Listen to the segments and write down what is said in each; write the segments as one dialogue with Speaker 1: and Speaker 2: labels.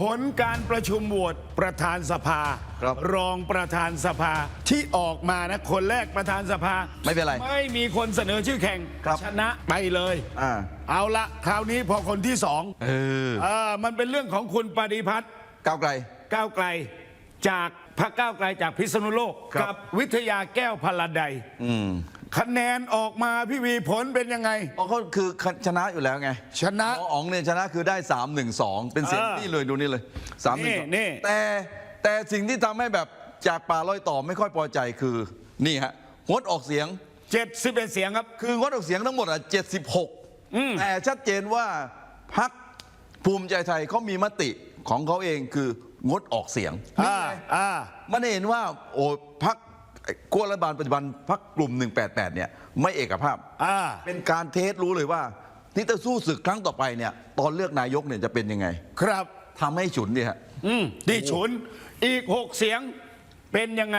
Speaker 1: ผลการประชุมโหวตประธานสภา
Speaker 2: ครับ
Speaker 1: รองประธานสภาที่ออกมานะคนแรกประธานสภา
Speaker 2: ไม่เป็นไร
Speaker 1: ไม่มีคนเสนอชื่อแข่ง
Speaker 2: ครับ
Speaker 1: ชนะไปเลย
Speaker 2: อ่า
Speaker 1: เอาละคราวนี้พอคนที่สอง
Speaker 2: เออ
Speaker 1: เออมันเป็นเรื่องของคุณปฏิพัฒน์
Speaker 2: ก้าวไกล
Speaker 1: ก้าวไกล จากพรรคก้าวไกลจากพิษณุโลก
Speaker 2: ครับ
Speaker 1: กับวิทยาแก้วพลาไดย
Speaker 2: อืม
Speaker 1: คะแนนออกมาพี่วีผลเป็นยังไง
Speaker 2: เพราะเขาคือชนะอยู่แล้วไง
Speaker 1: ชนะ
Speaker 2: หมออ๋องเนี่ยชนะคือได้ 3 1 2 เป็นเสียง
Speaker 1: เออ
Speaker 2: นี่เลยดูนี่เลย3 1
Speaker 1: นี่นี่
Speaker 2: 2แต่แต่สิ่งที่ทำให้แบบจากป่าลอยต่อไม่ค่อยพอใจคือนี่ฮะงดออกเสียง
Speaker 1: 71เสียงครับ
Speaker 2: คืองดออกเสียงทั้งหมดอะ76 แต่ชัดเจนว่าพักภูมิใจไทยเขามีมติของเขาเองคืองดออกเสียง
Speaker 1: อ่าอ่า
Speaker 2: มันเห็นว่าโอ้พัก ขั้วรัฐบาลปัจจุบันพักกลุ่ม 188 เนี่ยไม่เอกภาพ
Speaker 1: อ่า
Speaker 2: เป็นการเทสรู้เลยว่านี่จะสู้ศึกครั้งต่อไปเนี่ยตอนเลือกนายกเนี่ยจะเป็นยังไง
Speaker 1: ครับ
Speaker 2: ทำให้ฉุนเนี่ยฮะ
Speaker 1: อืมที่ฉุน อีกหกเสียงเป็นยังไง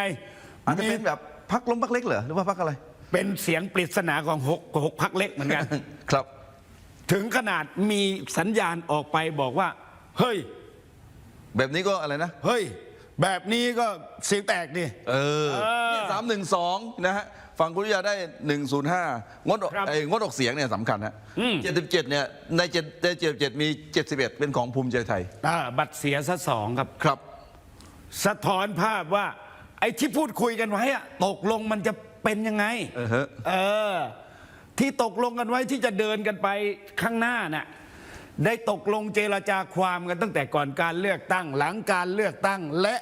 Speaker 2: อาจจะ
Speaker 1: มี
Speaker 2: เป็นแบบพักล้มพักเล็กเหรอหรือว่าพักอะไร
Speaker 1: เป็นเสียงปริศนาของหกหกพักเล็กเหมือนกัน
Speaker 2: ครับ
Speaker 1: ถึงขนาดมีสัญญาณออกไปบอกว่า เฮ้ย
Speaker 2: แบบนี้ก็อะไรนะ
Speaker 1: เฮ้ย แบบนี้ก็เสียงแตกดิ
Speaker 2: เออสามหนึ่งสองนะฮะฝั่งคุณวิทยาได้หนึ่งศูนย์ห้างดออก
Speaker 1: ครับ
Speaker 2: ไอ้งดออกเสียงเนี่ยสำคัญฮะ
Speaker 1: อืม
Speaker 2: เจ็ดสิบเจ็ดเนี่ยในเจ็ดในเจ็ดสิบเจ็ดมีเจ็ดสิบเอ็ดเป็นของภูมิใจไทย
Speaker 1: อ่าบัตรเสียซะสองครับ
Speaker 2: ครับ
Speaker 1: สะท้อนภาพว่า ไอ้ที่พูดคุยกันไว้อะตกลงมันจะเป็นยังไง
Speaker 2: เออฮะ
Speaker 1: เออ ที่ตกลงกันไว้ที่จะเดินกันไปข้างหน้าน่ะ ได้ตกลงเจรจาความกันตั้งแต่ก่อนการเลือกตั้ง หลังการเลือกตั้งและ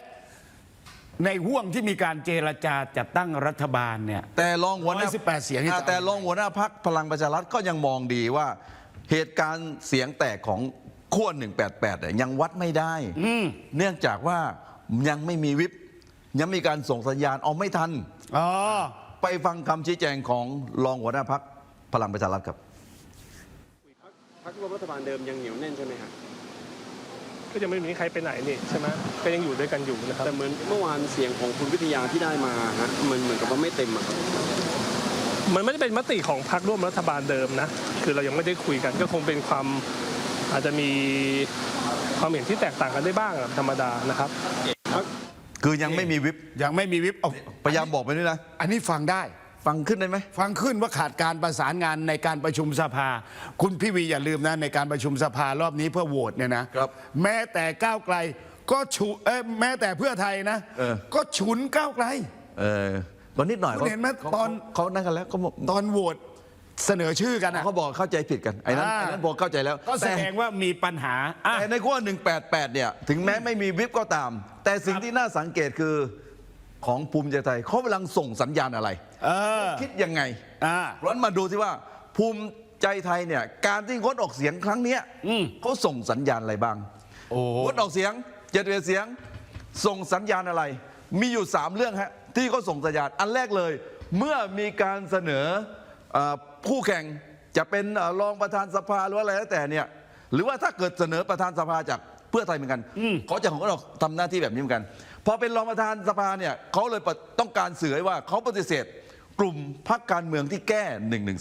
Speaker 1: ในห่วงที่มีการเจรจาจัดตั้งรัฐบาลเนี่ย
Speaker 2: แต่รองหัวหน้า
Speaker 1: 118เสียงนี่
Speaker 2: อ่าแต่รองหัวหน้าพักพลังประชารัฐก็ยังมองดีว่า เหตุการณ์เสียงแตกของขั้ว188เนี่ยยังวัดไม่ได้เนื่องจากว่ายังไม่มีวิปยังมีการส่งสัญญาณเอาไม่ทัน
Speaker 1: อ๋อ
Speaker 2: ไปฟังคำชี้แจงของรองหัวหน้าพักพลังประชารัฐครับ
Speaker 3: พักร่วมรัฐบาลเดิมยังเหนียวแน่นใช่ไหมครับ
Speaker 4: ก็ยังไม่มีใครไปไหนนี่ใช่ไหมก็ยังอยู่ด้วยกันอยู่นะครับ
Speaker 3: แต่เหมือนเมื่อวานเสียงของคุณวิทยาที่ได้มาฮะมันเหมือนกับว่าไม่เต็มอะครับ
Speaker 4: มันไม่ได้เป็นมติของพรรคร่วมรัฐบาลเดิมนะ คือเรายังไม่ได้คุยกัน ก็คงเป็นความอาจจะมีความเห็นที่แตกต่างกันได้บ้างอะธรรมดานะครับ
Speaker 2: คือยังไม่มีวิป
Speaker 1: ยังไม่มีวิปเอา
Speaker 2: พยายามบอกไปด้วยนะ
Speaker 1: อันนี้ฟังได้
Speaker 2: ฟังขึ้นได้ไหม
Speaker 1: ฟังขึ้นว่าขาดการประสานงานในการประชุมสภา คุณพี่วีอย่าลืมนะในการประชุมสภารอบนี้เพื่อโหวตเนี่ยนะครับ แม้แต่ก้าวไกลก็ฉุเอ้ยแม้แต่เพื่อไทยนะ
Speaker 2: เออ
Speaker 1: ก็ฉุนก้าวไกล
Speaker 2: เออก็นิดหน่อย
Speaker 1: คุณเห็นไหม
Speaker 2: ขา
Speaker 1: ตอน
Speaker 2: เขาเขานั่นกันแล้วเขาบอก
Speaker 1: ตอนโหวตเสนอชื่อกันอะ
Speaker 2: เขาบอกเข้าใจผิดกันไอ้นั้น
Speaker 1: อ่า
Speaker 2: ไอ้นั้นพอเข้าใจแล้ว
Speaker 1: ก็แส
Speaker 2: แต่
Speaker 1: ดงว่ามีปัญหาอะ
Speaker 2: แต่ในขั้ว188 เนี่ย ถึงแม้ไม่มีวิปก็ตาม แต่สิ่งที่น่าสังเกตคือ ของภูมิใจไทยเขากำลังส่งสัญญาณอะไร
Speaker 1: เออ
Speaker 2: คิดยังไง
Speaker 1: อ่า
Speaker 2: ร้อนมาดูสิว่า ภูมิใจไทยเนี่ย การที่งดออกเสียงครั้งเนี้ย
Speaker 1: อืม
Speaker 2: เขาส่งสัญญาณอะไรบ้าง
Speaker 1: โอ้
Speaker 2: งดออกเสียงเจ็ดเสียง ส่งสัญญาณอะไร มีอยู่ 3 เรื่องฮะที่เขาส่งสัญญาณอันแรกเลย เมื่อมีการเสนอเอ่อผู้แข่งจะเป็นเอ่อรองประธานสภาหรืออะไรแล้วแต่เนี่ยหรือว่าถ้าเกิดเสนอประธานสภาจากเพื่อไทยเหมือนกันเขาจะของเราทำหน้าที่แบบนี้เหมือนกันพ อเป็นรองประธานสภาเนี่ยเขาเลยต้องการสื่อให้ว่าเขาปฏิเสธกลุ่มพรรคการเมืองที่แก้1นึ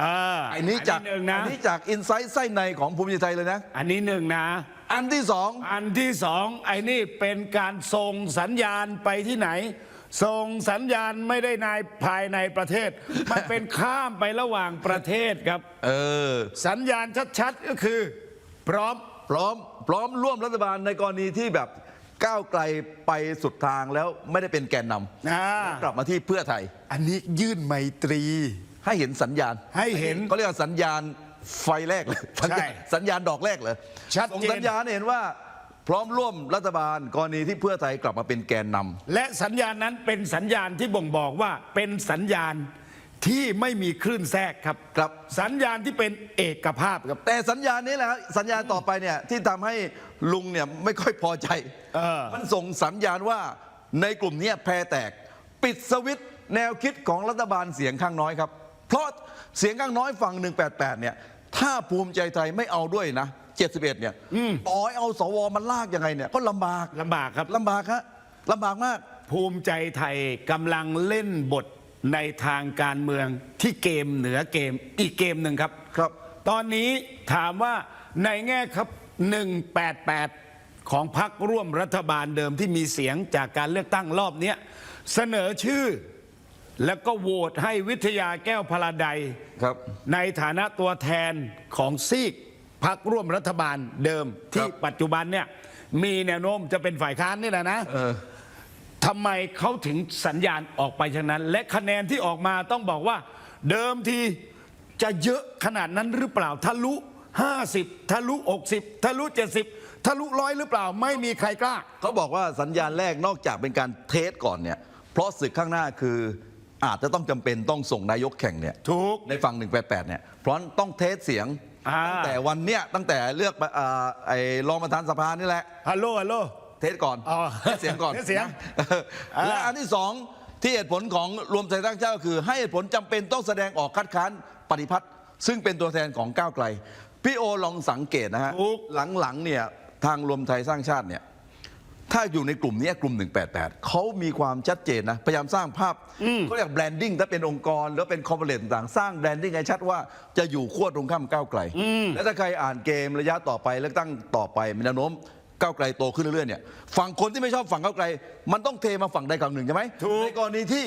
Speaker 1: อ่า
Speaker 2: อันนี้จาก
Speaker 1: หนึ่งนะ
Speaker 2: อันนี้จากอินไซต์ไส้ในของภูมิใจไทยเลยนะ
Speaker 1: อันนี้หนึ่งนะ
Speaker 2: อันที่สอง
Speaker 1: อันที่สองไอ้นี่เป็นการส่งสัญญาณไปที่ไหน ส่งสัญญาณไม่ได้ในภายในประเทศ มันเป็นข้ามไประหว่างประเทศครับ
Speaker 2: เออ
Speaker 1: สัญญาณชัดๆก็คือ พร้อม
Speaker 2: พร้อมพร้อมร่วมรัฐบาลในกรณีที่แบบ ก้าวไกลไปสุดทางแล้วไม่ได้เป็นแกนน
Speaker 1: อ่าำ
Speaker 2: กลับมาที่เพื่อไทย
Speaker 1: อันนี้ยื่นไมตรี
Speaker 2: ให้เห็นสัญญาณ
Speaker 1: ให้เห็น
Speaker 2: เขาเรียกว่าสัญญาณไฟแรกเลยสัญญาณ
Speaker 1: ใช่
Speaker 2: สัญญาณดอกแรกเลย
Speaker 1: ชัดเจน
Speaker 2: ส่งสัญญาณให้เห็นว่า พร้อมร่วมรัฐบาลกรณีที่เพื่อไทยกลับมาเป็นแกนนำ
Speaker 1: และสัญญาณนั้นเป็นสัญญาณที่บ่งบอกว่าเป็นสัญญาณ ที่ไม่มีคลื่นแทรกครับ
Speaker 2: ครับ
Speaker 1: สัญญาณที่เป็นเอกภาพครับ
Speaker 2: แต่สัญญาณนี้แหละครับสัญญาณต่อไปเนี่ยที่ทำให้ลุงเนี่ยไม่ค่อยพอใจ
Speaker 1: เออ
Speaker 2: มันส่งสัญญาณว่าในกลุ่มเนี้ยแพรแตก ปิดสวิตช์แนวคิดของรัฐบาลเสียงข้างน้อยครับ เพราะเสียงข้างน้อยฝั่ง 188 เนี่ย ถ้าภูมิใจไทยไม่เอาด้วยนะ 71 เนี่ยต่อให้เอาสวมันลากยังไงเนี่ยก็ลำบาก
Speaker 1: ลำบากครับ
Speaker 2: ลำบากฮะลำบากมาก
Speaker 1: ภูมิใจไทยกำลังเล่นบท ในทางการเมืองที่เกมเหนือเกมอีกเกมหนึ่งครับ
Speaker 2: ครับ
Speaker 1: ตอนนี้ถามว่าในแง่ครับ 188 ของพรรคร่วมรัฐบาลเดิมที่มีเสียงจากการเลือกตั้งรอบเนี้ยเสนอชื่อ แล้วก็โหวตให้วิทยาแก้วพลาไดย
Speaker 2: ครับ
Speaker 1: ในฐานะตัวแทนของซีกพักร่วมรัฐบาลเดิมที่ปัจจุบันเนี่ยมีแนวโน้มจะเป็นฝ่ายค้านนี่แหละนะ
Speaker 2: เออ
Speaker 1: ทำไมเขาถึงสัญญาณออกไปฉะนั้น และคะแนนที่ออกมาต้องบอกว่า เดิมทีจะเยอะขนาดนั้นหรือเปล่าทะลุ 50 ทะลุ 60 ทะลุ 70 ทะลุร้อยหรือเปล่าไม่มีใครกล้า
Speaker 2: เขาบอกว่าสัญญาณแรกนอกจากเป็นการเทสก่อนเนี่ย เพราะศึกข้างหน้าคืออาจจะต้องจำเป็นต้องส่งนายกแข่งเนี่ย
Speaker 1: ถูก
Speaker 2: ในฝั่ง 188 เนี่ย เพราะต้องเทสเสียง
Speaker 1: อ่า
Speaker 2: ตั้งแต่วันเนี้ยตั้งแต่เลือกอ่าไอ้รองประธานสภานี่แหละ
Speaker 1: ฮัลโหลฮัลโหล
Speaker 2: เทสก่อน
Speaker 1: อ๋อ
Speaker 2: เทสเสียงก่อน
Speaker 1: เทสเสียง
Speaker 2: นะ
Speaker 1: อ่า
Speaker 2: และอันที่สองที่เหตุผลของรวมไทยสร้างชาติก็คือ ให้เหตุผลจำเป็นต้องแสดงออกคัดค้านปฏิพัฒน์ซึ่งเป็นตัวแทนของก้าวไกล พี่โอลองสังเกตนะฮะ
Speaker 1: ถูก
Speaker 2: หลังๆเนี่ยทางรวมไทยสร้างชาติเนี่ย ถ้าอยู่ในกลุ่มเนี้ยกลุ่ม 188 เขามีความชัดเจนนะ พยายามสร้างภาพเขาเรียกแบรนดิ้งถ้าเป็นองค์กร แล้วเป็นคอร์ปอเรทต่างๆ สร้างแบรนดิ้งให้ชัดว่าจะอยู่ขั้วตรงข้ามก้าวไกล และถ้าใครอ่านเกมระยะต่อไปเลือกตั้งต่อไปมีแนวโน้ม ก้าวไกลโตขึ้นเรื่อยๆเนี่ยฝั่งคนที่ไม่ชอบฝั่งก้าวไกล มันต้องเทมาฝั่งใดฝั่งหนึ่งใช่ไหม
Speaker 1: ถูก
Speaker 2: ในกรณีที่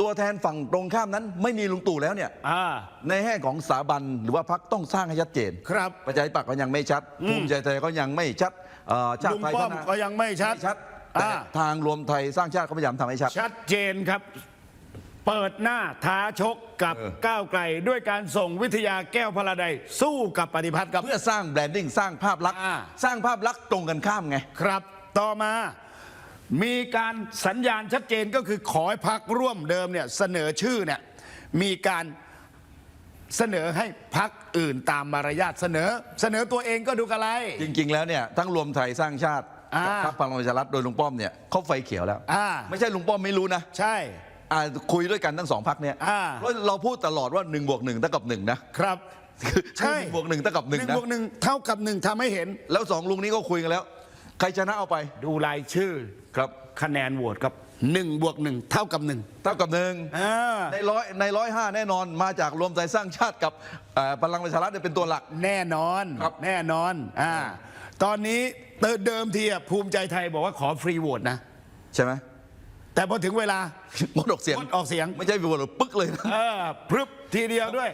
Speaker 2: ตัวแทนฝั่งตรงข้ามนั้นไม่มีลุงตู่แล้วเนี่ย
Speaker 1: อ่า
Speaker 2: ในแง่ของสถาบันหรือว่าพักต้องสร้างให้ชัดเจน
Speaker 1: ครับ
Speaker 2: ประชาธิปัตย์ก็ยังไม่ชัดภูมิใจไทยก็ยังไม่ชัดเอ่อชา
Speaker 1: ลุ
Speaker 2: ติ
Speaker 1: ง
Speaker 2: ไทย
Speaker 1: ป้อม
Speaker 2: พัฒนา
Speaker 1: ก็ยังไม่ชัด
Speaker 2: ไม่ชัดแต่
Speaker 1: อ่า
Speaker 2: ทางรวมไทยสร้างชาติเขาพยายามทำให้ชัด
Speaker 1: ชัดเจนครับ เปิดหน้าท้าชกกับ
Speaker 2: เออ
Speaker 1: ก้าวไกล ด้วยการส่งวิทยาแก้วพลาไดยสู้กับปฏิพัฒน์ครับ
Speaker 2: เพื่อสร้างแบรนดิ้งสร้างภาพลักษณ์
Speaker 1: อ่า
Speaker 2: สร้างภาพลักษณ์ตรงกันข้ามไง
Speaker 1: ครับ ต่อมามีการสัญญาณชัดเจนก็คือขอให้พักร่วมเดิมเนี่ยเสนอชื่อเนี่ยมีการเสนอให้พักอื่นตามมารยาทเสนอ เสนอตัวเองก็ดูกระไร
Speaker 2: จริง ๆ แล้วเนี่ยทั้งรวมไทยสร้างชาติ
Speaker 1: อ่า
Speaker 2: กับพรรคพลังประชารัฐโดยลุงป้อมเนี่ยเขาไฟเขียวแล้ว
Speaker 1: อ่า
Speaker 2: ไม่ใช่ลุงป้อมไม่รู้นะ
Speaker 1: ใช่
Speaker 2: อ่าคุยด้วยกันทั้งสองพักเนี่ย
Speaker 1: อ่า
Speaker 2: เพราะเราพูดตลอดว่า1นบวกหนึ่งเท่ากับหนึ่งนะครับคือ
Speaker 1: ใช่
Speaker 2: หนึ่งบวกหนึ่งเท่ากับหนึ่ง
Speaker 1: หนึ่ง
Speaker 2: นะ
Speaker 1: บวกหนึ่งเท่ากับหนึ่งทำให้เห็น
Speaker 2: แล้วสองลุงนี้ก็คุยกันแล้ว ใครชนะเอาไป
Speaker 1: ดูรายชื่อ
Speaker 2: ครับ
Speaker 1: คะแนนโหวตครับหนึ่งบวกหนึ่งเท่ากับหนึ่ง
Speaker 2: เท่ากับหนึ่ง
Speaker 1: อ่า
Speaker 2: ในร้อยในร้อยห้าแน่นอนมาจากรวมไทยสร้างชาติกับเอ่อพลังประชารัฐเนี่ยเป็นตัวหลัก
Speaker 1: แน่นอน
Speaker 2: ครับ
Speaker 1: แน่นอนอ่าตอนนี้เติมเดิมทีอะภูมิใจไทยบอกว่าขอฟรีโหวตนะ
Speaker 2: ใช่ไหม
Speaker 1: แต่พอถึงเวลา
Speaker 2: งดออกเสียง
Speaker 1: งดออกเสียง
Speaker 2: ไม่ใช่โหวตหรือปึ๊กเลยนะ
Speaker 1: เออพรึบทีเดียวด้วย